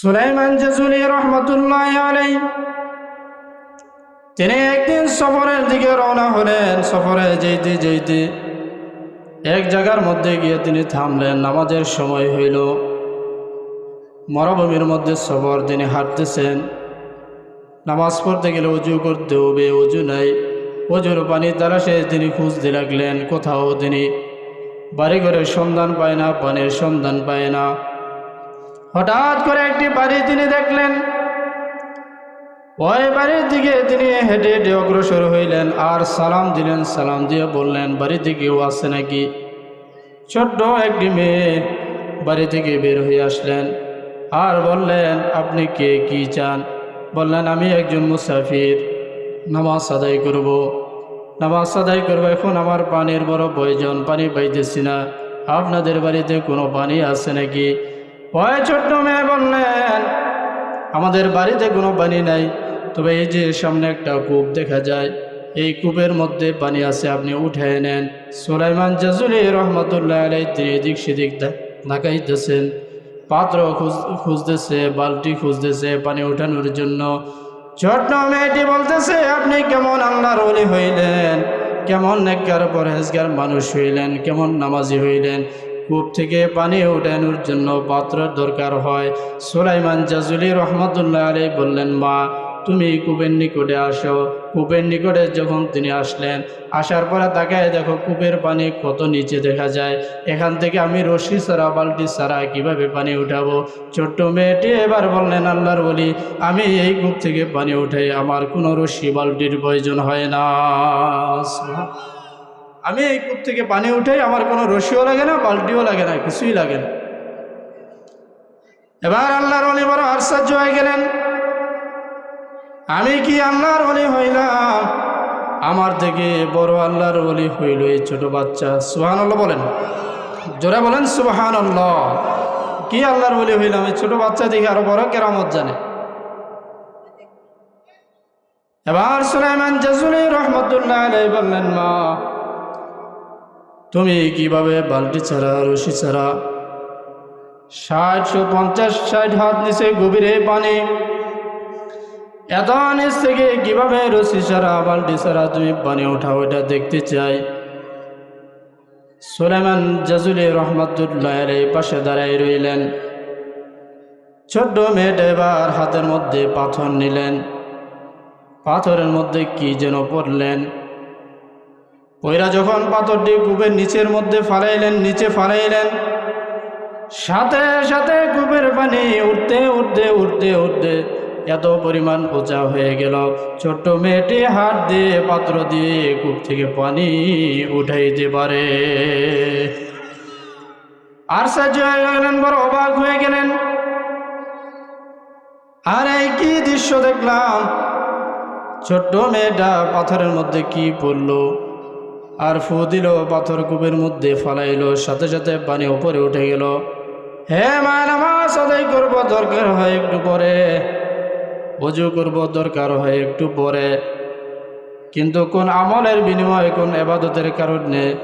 সুলাইমান জাজুলি রহমতুল্লাহ আলাই তিনি একদিন সফরের দিকে রওনা হলেন। সফরে যেতে যেতে এক জায়গার মধ্যে গিয়ে তিনি থামলেন। নামাজের সময় হইল। মরভূমির মধ্যে সফর, তিনি হাঁটতেছেন। নামাজ পড়তে গেলে উজু করতে হবে, উজু নাই। অজুর পানি তালাশে তিনি খুঁজতে লাগলেন। কোথাও তিনি বাড়ি ঘরের সন্ধান পায় না, পানির সন্ধান পায় না। হঠাৎ করে একটি বাড়ি তিনি দেখলেন। ওই বাড়ির দিকে তিনি হেঁটে হেঁটে অগ্রসর হইলেন আর সালাম দিলেন, সালাম দিয়ে বললেন বাড়িতে কেউ আছে নাকি? ছোট্ট একটি মেয়ে বাড়ি থেকে বের হয়ে আসলেন আর বললেন, আপনি কে? কি চান? বললেন, আমি একজন মুসাফির, নামাজ আদায় করব। নামাজ আদায় করব, এখন আমার পানির বড় প্রয়োজন, পানি পাইতেছি না। আপনাদের বাড়িতে কোনো পানি আছে নাকি? ওই ছোট্ট মেয়ে বললেন আমাদের বাড়িতে কোনো পানি নাই, তবে এই যে সামনে একটা কূপ দেখা যায়, এই কূপের মধ্যে পানি আছে, আপনি উঠে নেন। সুলাইমান জাজুলি রহমতুল্লাহ আলাই তিনি এদিক সেদিক দেখাইতেছেন পাত্র খুঁজ খুঁজতেছে, বালতি খুঁজতেছে পানি উঠানোর জন্য। ছোট্ট মেয়েটি বলতেছে, আপনি কেমন আল্লাহর ওলি হইলেন? কেমন নেককার, পরহেজগার মানুষ হইলেন? কেমন নামাজি হইলেন? কূপ থেকে পানি ওঠানোর জন্য পাত্রের দরকার হয়। সুলাইমান জাজুলি রহমতুল্লাহ আলী বললেন, মা, তুমি কূপের নিকটে আসো। কূপের নিকটে যখন তিনি আসলেন, আসার পরে তাকায় দেখো কূপের পানি কত নিচে দেখা যায়। এখান থেকে আমি রশি ছাড়া, বালতি ছাড়া কীভাবে পানি উঠাবো? ছোট্ট মেয়েটি এবার বললেন, আল্লাহর বলি আমি এই কূপ থেকে পানি উঠাই, আমার কোনো রশি, বালতির প্রয়োজন হয় না। আমি এই কূপ থেকে পানি উঠাই আমার কোনো রশিও লাগে না, বালটিও লাগে না, কিছুই লাগে না। এবার আল্লাহর অলি বড় আশ্চর্য হয়ে গেলেন। আমি কি আল্লাহর অলি হইলাম? আমার থেকে বড় আল্লাহর অলি হইল এই ছোট বাচ্চা। সুহান আল্লাহ বলেন। জোরে বলেন সুবাহান আল্লাহ কি আল্লাহর অলি হইলাম? এই ছোট বাচ্চা দেখে আরও বড় কেরামত জানে। এবার সুলাইমান জাজুলি রহমতুল্লাহ বললেন, মা তুমি কীভাবে বালতি ছাড়া, রশি ছাড়া? ষাট, পঞ্চাশ, ষাট হাত নিচে গভীরে পানি। এত নিচ থেকে কীভাবে রশি ছাড়া, বালতি ছাড়া তুমি পানি উঠাও, এটা দেখতে চাই। সুলেমান জাজুলি রহমতুল্লাহ এই পাশে দাঁড়াই রইলেন। ছোট্ট মেয়েটা এবার হাতের মধ্যে পাথর নিলেন। পাথরের মধ্যে কি যেন পড়লেন। ওইরা যখন পাথরটি কূপের নিচের মধ্যে ফালাইলেন, নিচে ফালাইলেন, সাথে সাথে কূপের পানি উঠতে উঠতে উঠতে উঠতে এত পরিমাণ উঁচা হয়ে গেল। ছোট্ট মেয়েটি হাত দিয়ে পাত্র দিয়ে কূপ থেকে পানি উঠাইতে পারে। আর সাহায্য হয়ে গেলেন, বড় অবাক হয়ে গেলেন। আর এই কি দৃশ্য দেখলাম? ছোট্ট মেয়েটা পাথরের মধ্যে কি পড়ল? আর ফু দিল, পাথর কূপের মধ্যে ফালাইলো, সাথে সাথে পানি উপরে উঠে গেল। হে মা নামাজ করব দরকার হয় একটু পরে। অজু করব দরকার হয় একটু পরে। কিন্তু কোন আমলের বিনিময়ে, কোন এবাদতের কারণে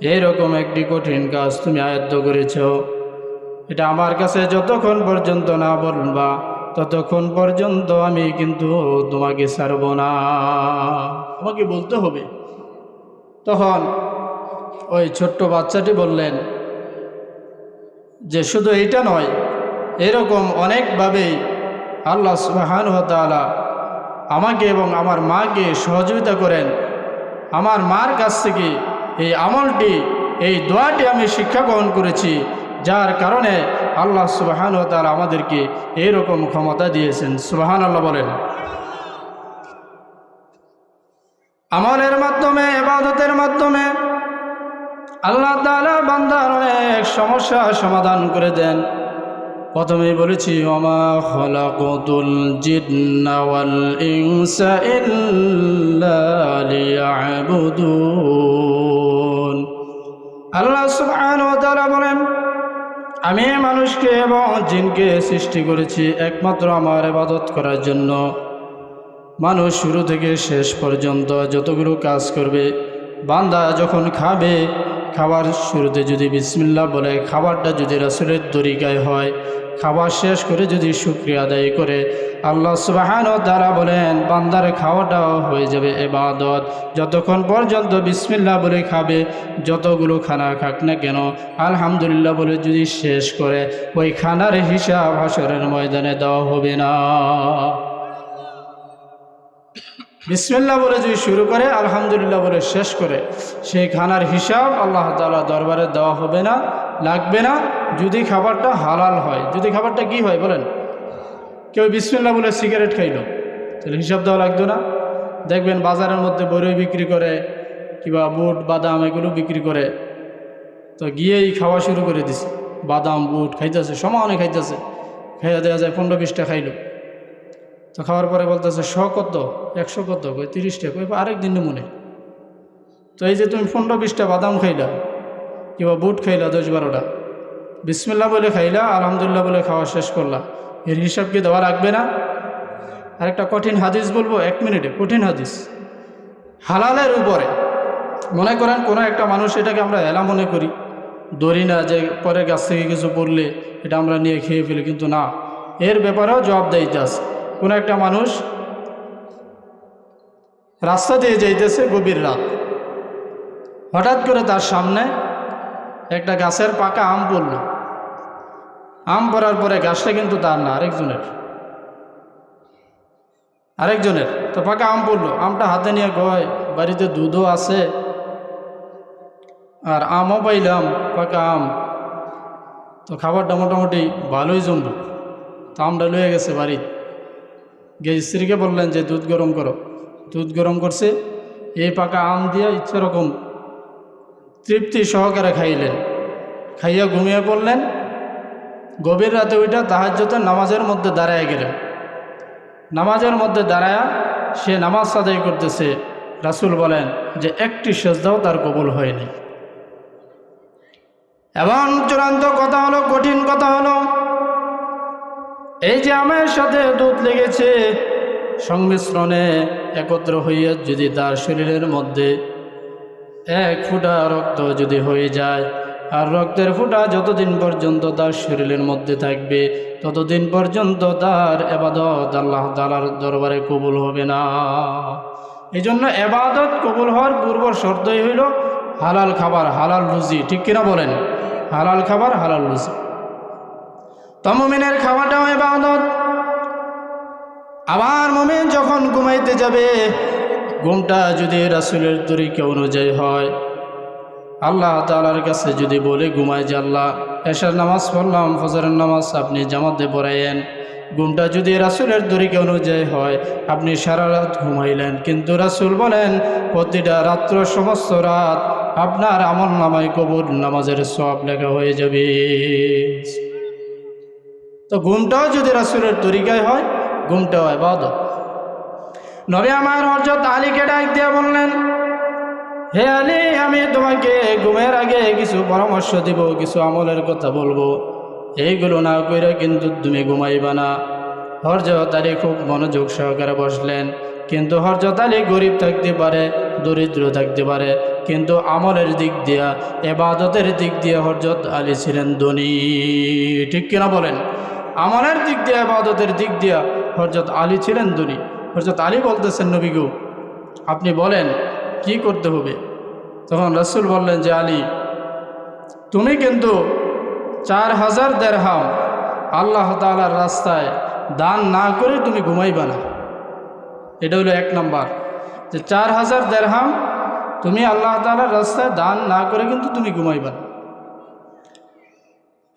এইরকম একটি কঠিন কাজ তুমি আয়ত্ত করেছ। এটা আমার কাছে যতক্ষণ পর্যন্ত না বলবা, ততক্ষণ পর্যন্ত আমি কিন্তু তোমাকে ছাড়ব না। আমাকে বলতে হবে তখন ওই ছোট্ট বাচ্চাটি বললেন, যে শুধু এইটা নয়, এরকম অনেকভাবেই আল্লাহ সুবাহান তালা আমাকে এবং আমার মাকে সহযোগিতা করেন। আমার মার কাছ থেকে এই আমলটি, এই দোয়াটি আমি শিক্ষা গ্রহণ করেছি, যার কারণে আল্লাহ সুবাহান তালা আমাদেরকে এইরকম ক্ষমতা দিয়েছেন। সুবাহান আল্লাহ বলেন। আমলের মাধ্যমে এবাদতের মাধ্যমে আল্লাহ তালা বান্দার অনেক সমস্যা সমাধান করে দেন। প্রথমে বলেছি, ওমা খলাকুল জিন্নাওয়াল ইনসা ইল্লা আল্লাহ সুবহানাহু বলেন, আমি মানুষকে এবং জিনকে সৃষ্টি করেছি একমাত্র আমার ইবাদত করার জন্য। মানুষ শুরু থেকে শেষ পর্যন্ত যতগুলো কাজ করবে, বান্দা যখন খাবে, খাবার শুরুতে যদি বিসমিল্লা বলে, খাবারটা যদি রাসুলের তরিকায় হয়, খাবার শেষ করে যদি শুক্রিয়া আদায় করে, আল্লাহ সুবাহান তারা বলেন, বান্দার খাওয়াটাও হয়ে যাবে এবাদত যতক্ষণ পর্যন্ত বিসমিল্লা বলে খাবে, যতগুলো খানা খাক না কেন, আলহামদুলিল্লাহ বলে যদি শেষ করে, ওই খানার হিসাব হাসরের ময়দানে দেওয়া হবে না। বিসমিল্লা বলে যদি শুরু করে, আলহামদুলিল্লাহ বলে শেষ করে, সেই খানার হিসাব আল্লাহ তালা দরবারে দেওয়া হবে না, লাগবে না। যদি খাবারটা হালাল হয়, যদি খাবারটা কি হয় বলেন? কেউ বিসমিল্লা বলে সিগারেট খাইলো, তাহলে হিসাব দেওয়া লাগতো না। দেখবেন বাজারের মধ্যে বড়ই বিক্রি করে, কিবা বুট, বাদাম এগুলো বিক্রি করে, তো গিয়েই খাওয়া শুরু করে দিছে। বাদাম, বুট খাইতেছে, সমানে খাইতেছে। খাইয়া দেওয়া যায়, পনেরো বিশটা খাইলো। তো খাওয়ার পরে বলতেছে, শ কত? একশো কত? কই তিরিশটা? কই আরেক দিন মনে। তো এই যে তুমি পনেরো বিশটা বাদাম খাইলা, কিংবা বুট খাইলা দশ বারোটা বিসমিল্লা বলে খাইলা, আলহামদুলিল্লাহ বলে খাওয়া শেষ করলা। এর হিসাব কি দেওয়া লাগবে না? আর একটা কঠিন হাদিস বলব, এক মিনিটে, কঠিন হাদিস। হালালের উপরে, মনে করেন কোনো একটা মানুষ এটাকে আমরা এলা মনে করি। ধরি না যে পরে গাছ থেকে কিছু পড়লে এটা আমরা নিয়ে খেয়ে ফেলি, কিন্তু না। এর ব্যাপারেও জবাবদারিতে আছে। কোনো একটা মানুষ রাস্তা দিয়ে যাইতেছে গভীর রাত। হঠাৎ করে তার সামনে একটা গাছের পাকা আম পড়ল। আম পড়ার পরে গাছটা কিন্তু তার না, আরেকজনের। আরেকজনের, তো পাকা আম পড়ল। আমটা হাতে নিয়ে গয় বাড়িতে দুধও আছে আর আমও পাইলাম, পাকা আম। তো খাবারটা মোটামুটি ভালোই জমল। তো আমটা লয়ে গেছে বাড়ি। গিয়ে স্ত্রীকে বললেন যে, দুধ গরম করো। দুধ গরম করছে। এই পাকা আম দিয়ে ইচ্ছে রকম তৃপ্তি সহকারে খাইলেন। খাইয়া ঘুমিয়ে পড়লেন। গভীর রাতে ওইটা তাহাজ্যতের নামাজের মধ্যে দাঁড়ায় গেলেন। নামাজের মধ্যে দাঁড়ায়া সে নামাজ সাদাই করতেছে। রাসুল বলেন যে, একটি সেজদাও তার কবুল হয়নি। এবং চূড়ান্ত কথা হলো, কঠিন কথা হলো। এই যে আমের সাথে দুধ লেগেছে, সংমিশ্রণে একত্র হইয়া যদি তার শরীরের মধ্যে এক ফুটা রক্ত যদি হয়ে যায়, আর রক্তের ফুটা যতদিন পর্যন্ত তার শরীরের মধ্যে থাকবে, ততদিন পর্যন্ত তার এবাদত আল্লাহ তালার দরবারে কবুল হবে না। এই জন্য এবাদত কবুল হওয়ার পূর্ব শর্তই হইল হালাল খাবার, হালাল রুজি, ঠিক কিনা বলেন? হালাল খাবার, হালাল রুজি। তমমিনের খাওয়াটাও এবাদত আবার মমিন যখন ঘুমাইতে যাবে, ঘুমটা যদি রাসুলের তরিকা অনুযায়ী হয়, আল্লাহ তালার কাছে যদি বলে ঘুমায় যে আল্লাহ, এশার নামাজ পড়লাম, ফজরের নামাজ আপনি জামাতে পড়াইয়েন ঘুমটা যদি রাসুলের তরিকা অনুযায়ী হয়, আপনি সারা রাত ঘুমাইলেন। কিন্তু রাসুল বলেন, প্রতিটা রাত্র সমস্ত রাত আপনার আমল নামায় কবুর নামাজের সব লেখা হয়ে যাবে। তো ঘুমটাও যদি রাসুলের তরিকায় হয়, ঘুমটাও এবাদত নবী আমার হরজত আলীকে ডাক দিয়ে বললেন, হে আলী, আমি তোমাকে ঘুমের আগে কিছু পরামর্শ দিব, কিছু আমলের কথা বলব। এইগুলো না করে কিন্তু তুমি ঘুমাইবা না। হরজত আলী খুব মনোযোগ সহকারে বসলেন। কিন্তু হরজত আলী গরিব থাকতে পারে, দরিদ্র থাকতে পারে, কিন্তু আমলের দিক দিয়া এবাদতের দিক দিয়ে হরজত আলী ছিলেন ধনী। ঠিক কিনা বলেন? আমলের দিক দিয়ে আবাদতের দিক দিয়া হরজত আলী ছিলেন ধনী। হরজত আলী বলতেছেন নবীগু আপনি বলেন, কি করতে হবে? তখন রসুল বললেন যে, আলী, তুমি কিন্তু চার হাজার দেড়হাম আল্লাহ তালার রাস্তায় দান না করে তুমি ঘুমাইবা না। এটা হলো এক নম্বর। যে, চার হাজার দেড়হাম তুমি আল্লাহ তালার রাস্তায় দান না করে কিন্তু তুমি ঘুমাইবা না।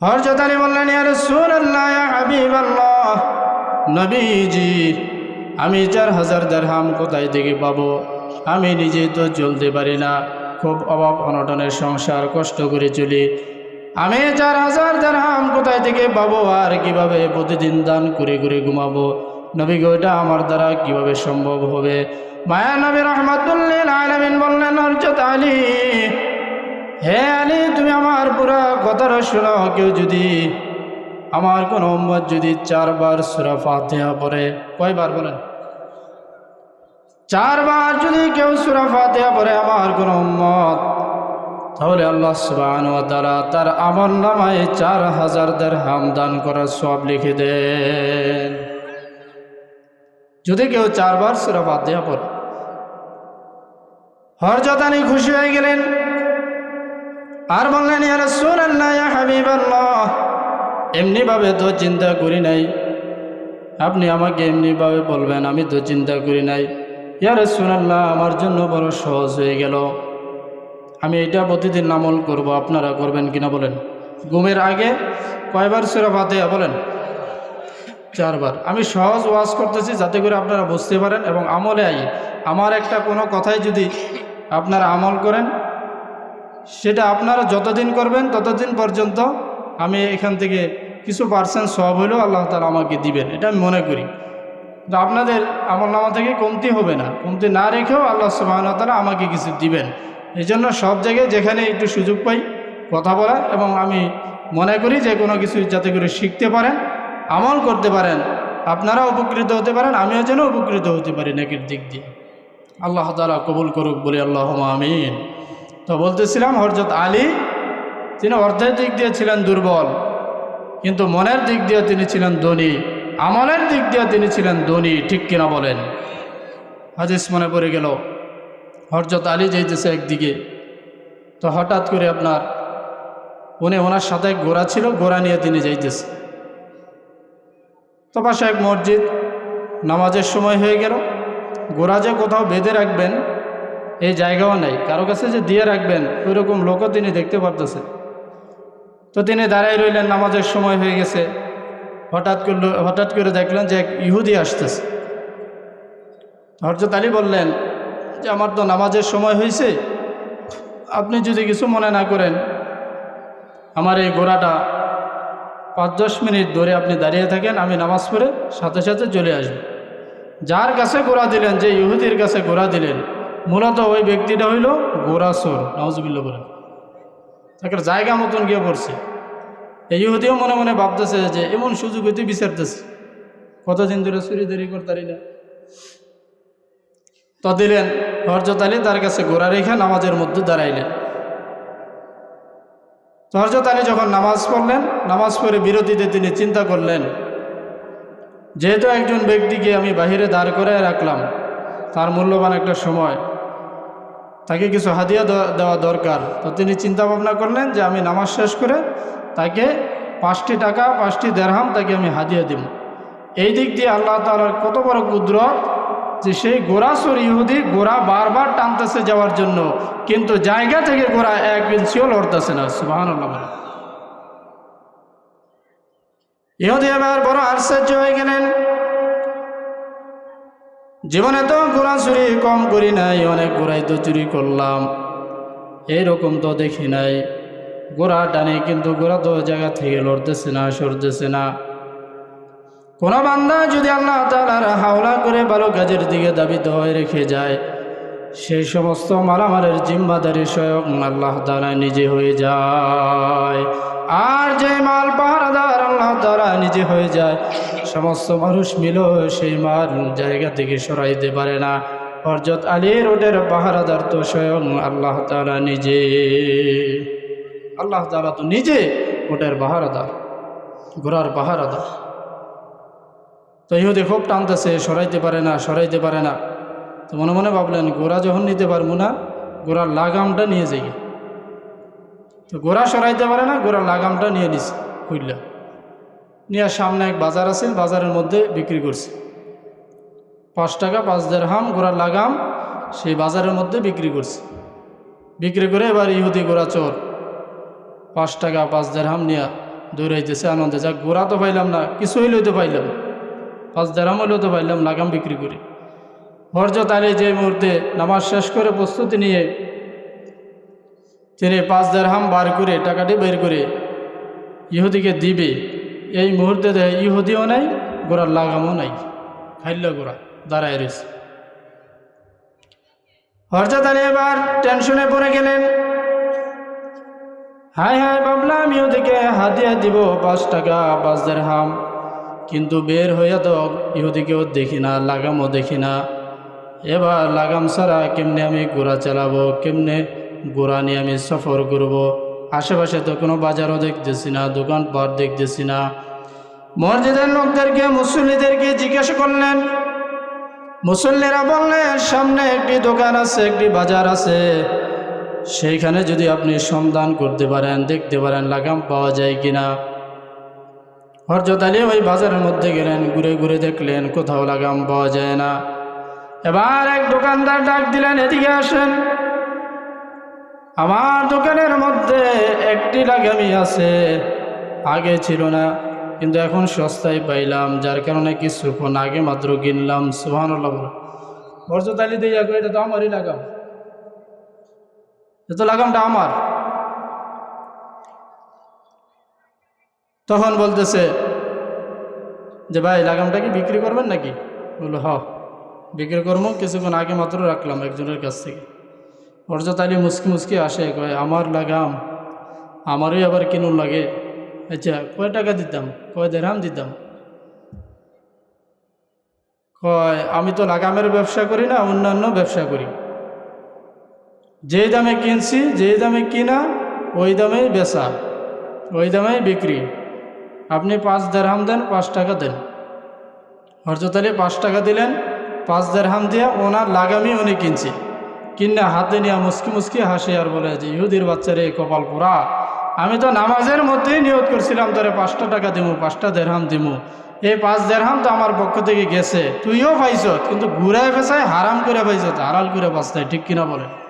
হরজত বললেন ইয়ার সুর আল্লাহ নবীজি, আমি চার হাজার দেড়হাম কোথায় থেকে পাবো? আমি নিজে তো চলতে পারি না, খুব অভাব অনটনের সংসার, কষ্ট করে চলি। আমি চার হাজার দেড়হাম কোথায় থেকে পাবো? আর কীভাবে প্রতিদিন দান করে করে ঘুমাবো? নবী ওইটা আমার দ্বারা কীভাবে সম্ভব হবে? মায়া নবী রহমতুল্লিল বললেন হরজত আলী হে আলী, তুমি আমার পুরা কথাটা শোনো। কেউ যদি আমার কোন উম্মত যদি চারবার সুরা ফাতেহা পড়ে, কয়বার বলেন? চারবার যদি কেউ সুরা ফাতেহা পড়ে আমার কোন উম্মত, তাহলে আল্লাহ সুবাহ তারা তার আমল নামায় চার হাজার দের হাম দান করার সব লিখে দেন। যদি কেউ চারবার সুরা দেওয়া পড়ে হরজতানি খুশি হয়ে গেলেন আর বললেন এমনিভাবে তো চিন্তা করি নাই। আপনি আমাকে এমনিভাবে বলবেন, আমি তো চিন্তা করি নাই। ইয়া রাসূলুল্লাহ, আমার জন্য বড় সহজ হয়ে গেল। আমি এটা প্রতিদিন আমল করব, আপনারা করবেন কিনা বলেন। ঘুমের আগে কয়বার সুরা ফাতিহা বলেন? চারবার। আমি সহজ ওয়াজ করতেছি যাতে করে আপনারা বুঝতে পারেন এবং আমলে আই আমার একটা কোনো কথাই যদি আপনারা আমল করেন সেটা আপনারা যতদিন করবেন, ততদিন পর্যন্ত আমি এখান থেকে কিছু পার্সেন্ট সব হলেও আল্লাহ তালা আমাকে দিবেন। এটা আমি মনে করি। তো আপনাদের আমল নামা থেকে কমতি হবে না। কমতি না রেখেও আল্লাহ সুবাহ তালা আমাকে কিছু দিবেন। এই জন্য সব জায়গায় যেখানে একটু সুযোগ পাই কথা বলা এবং আমি মনে করি যে কোনো কিছু যাতে করে শিখতে পারেন, আমল করতে পারেন আপনারা উপকৃত হতে পারেন, আমিও যেন উপকৃত হতে পারি নাকির দিক দিয়ে। আল্লাহ তালা কবুল করুক, বলে আল্লাহ আমিন। তো বলতেছিলাম হরজত আলী, তিনি অর্থের দিক দিয়ে ছিলেন দুর্বল, কিন্তু মনের দিক দিয়ে তিনি ছিলেন ধনী, আমলের দিক দিয়ে তিনি ছিলেন ধনী, ঠিক কিনা বলেন? হাদিস মনে পড়ে গেল হরজত আলী যাইতেছে একদিকে, তো হঠাৎ করে আপনার, উনি ওনার সাথে গোড়া ছিল গোড়া নিয়ে তিনি যাইতেছে। তো পাশে এক মসজিদ, নামাজের সময় হয়ে গেল গোড়া যে কোথাও বেঁধে রাখবেন এই জায়গাও নেই। কারও কাছে যে দিয়ে রাখবেন ওই রকম লোকও তিনি দেখতে পারতেছে। তো তিনি দাঁড়াই রইলেন, নামাজের সময় হয়ে গেছে। হঠাৎ করল, হঠাৎ করে দেখলেন যে এক ইহুদি আসতেছে। হরজত আলী বললেন, যে আমার তো নামাজের সময় হয়েছে আপনি যদি কিছু মনে না করেন, আমার এই গোড়াটা পাঁচ দশ মিনিট ধরে আপনি দাঁড়িয়ে থাকেন, আমি নামাজ পড়ে সাথে সাথে চলে আসব। যার কাছে গোড়া দিলেন, যে ইহুদির কাছে গোড়া দিলেন মূলত ওই ব্যক্তিটা হইল গোড়াসোর নওয়াজবিল্লা বলেন। তাকে জায়গা মতন গিয়ে পড়ছে। এই ইহুদিও মনে মনে ভাবতেছে যে, এমন সুযোগ হইতে বিচারতেছে কতদিন ধরে চুরি দেরি করতারি না? তো দিলেন হরজত আলী তার কাছে গোড়া রেখে নামাজের মধ্যে দাঁড়াইলেন। হরজত আলী যখন নামাজ পড়লেন, নামাজ পড়ে বিরতিতে তিনি চিন্তা করলেন, যেহেতু একজন ব্যক্তিকে আমি বাহিরে দাঁড় করে রাখলাম, তার মূল্যবান একটা সময় তাকে কিছু হাদিয়া দেওয়া- দরকার। তো তিনি চিন্তা ভাবনা করলেন যে আমি নামাজ শেষ করে তাকে পাঁচটি টাকা, পাঁচটি দেড়হাম তাকে আমি হাদিয়া দিব। এই দিক দিয়ে আল্লাহ তালার কত বড় কুদরত যে সেই গোড়াসর ইহুদি গোড়া বারবার টানতেছে যাওয়ার জন্য। কিন্তু জায়গা থেকে গোড়া এক ইঞ্চিও লড়তেছে না সুবাহান ইহুদি এবার বড় আশ্চর্য হয়ে গেলেন। জীবনে তো গোড়া চুরি কম করি নাই, অনেক গোড়াই তো চুরি করলাম। এইরকম তো দেখি নাই। গোড়া টানে কিন্তু গোড়া তো জায়গা থেকে লড়তেছে না, সরতেছে না। কোন বান্দা যদি আল্লাহ তালার হাওলা করে ভালো কাজের দিকে দাবিত হয়ে রেখে যায়, সেই সমস্ত মারামারের জিম্মাদারি স্বয়ং আল্লাহ তালা নিজে হয়ে যায়। আর যে মাল পাহারাদার আল্লাহ তালা নিজে হয়ে যায় সমস্ত মানুষ মিল সেই মার জায়গা থেকে সরাইতে পারে না। হরজত আলী রোডের পাহারাদার তো স্বয়ং আল্লাহ তালা নিজে। আল্লাহ তালা তো নিজে ওটার পাহারাদার, ঘোড়ার পাহারাদার। তো ইহুদি খুব টানতেছে, সরাইতে পারে না, সরাইতে পারে না। তো মনে মনে ভাবলেন গোড়া যখন নিতে পারব না গোড়ার লাগামটা নিয়ে যাই। তো গোড়া সরাইতে পারে না গোড়ার লাগামটা নিয়ে নিছে খুললা নিয়ে সামনে এক বাজার আছে, বাজারের মধ্যে বিক্রি করছে। পাঁচ টাকা, পাঁচ হাম গোড়ার লাগাম, সেই বাজারের মধ্যে বিক্রি করছে। বিক্রি করে এবার ইহুদি গোড়া চোর। পাঁচ টাকা, পাঁচ হাম নিয়ে দৌড়াইতেছে, আনন্দে যাক গোড়া তো পাইলাম না, কিছু হইলেও তো পাইলাম। পাঁচ দেড়াম হলেও তো পাইলাম, লাগাম বিক্রি করি। হরজত আলী যে মুহূর্তে নামাজ শেষ করে প্রস্তুতি নিয়ে তিনি পাঁচ দেড়হাম বার করে টাকাটি বের করে ইহুদিকে দিবে এই মুহূর্তে দেখে ইহুদিও নাই গোড়ার লাগামও নাই। খাইল গোড়া দাঁড়ায় রয়েছে হরজত আলী এবার টেনশনে পড়ে গেলেন। হায় হায় ভাবলাম ইহুদিকে হাতিয়া দিব পাঁচ টাকা, পাঁচ দেড়হাম। কিন্তু বের হইয়া তো ইহুদিকেও দেখি না, লাগামও দেখি না। এবার লাগাম ছাড়া কেমনে আমি ঘোড়া চালাবো, কেমনে গোড়া নিয়ে আমি সফর করব? আশেপাশে তো কোনো বাজারও দেখতেছি না, দোকানপাট দেখতেছি না। মসজিদের লোকদেরকে, মুসল্লিদেরকে জিজ্ঞাসা করলেন, মুসল্লিরা বললেন, সামনে একটি দোকান আছে, একটি বাজার আছে। সেইখানে যদি আপনি সন্ধান করতে পারেন, দেখতে পারেন, লাগাম পাওয়া যায় কিনা। হরজত আলী ওই বাজারের মধ্যে গেলেন, ঘুরে ঘুরে দেখলেন, কোথাও লাগাম পাওয়া যায় না। এবার এক দোকানদার ডাক দিলেন, এদিকে আসেন। আমার দোকানের মধ্যে একটি লাগামই আছে। আগে ছিল না, কিন্তু এখন সস্তায় পাইলাম, যার কারণে কিছুক্ষণ আগে মাত্র কিনলাম সুহান হরজত আলী দিয়ে এটা তো আমারই লাগাম। এ তো লাগামটা আমার। তখন বলতেছে যে, ভাই, লাগামটা কি বিক্রি করবেন নাকি? বলল হ বিক্রি করব, কিছুক্ষণ আগে মাত্র রাখলাম একজনের কাছ থেকে। হরজত আলী মুসকি মুসকি আসে, কয়, আমার লাগাম, আমারই আবার কিনুন লাগে? আচ্ছা কয় টাকা দিতাম? কয় দেড়হাম দিতাম? কয়, আমি তো লাগামের ব্যবসা করি না, অন্যান্য ব্যবসা করি। যে দামে কিনছি, যে দামে কিনা, ওই দামেই বেচা, ওই দামেই বিক্রি। আপনি পাঁচ দেড়হাম দেন, পাঁচ টাকা দেন। হরজত আলী পাঁচ টাকা দিলেন, পাঁচ দেড়হাম দিয়ে ওনার লাগামই উনি কিনছে। কিনে হাতে নিয়ে মুসকি মুসকি হাসি আর বলে যে, ইহুদির বাচ্চারে কপাল পোড়া। আমি তো নামাজের মধ্যেই নিয়োগ করছিলাম, তোরে পাঁচটা টাকা দিমু, পাঁচটা দেড়হাম দিমু। এই পাঁচ দেড়হাম তো আমার পক্ষ থেকে গেছে। তুইও পাইছ, কিন্তু ঘুরায় ফেসায় হারাম করে পাইছত হারাল করে বাঁচতায় ঠিক কিনা বলে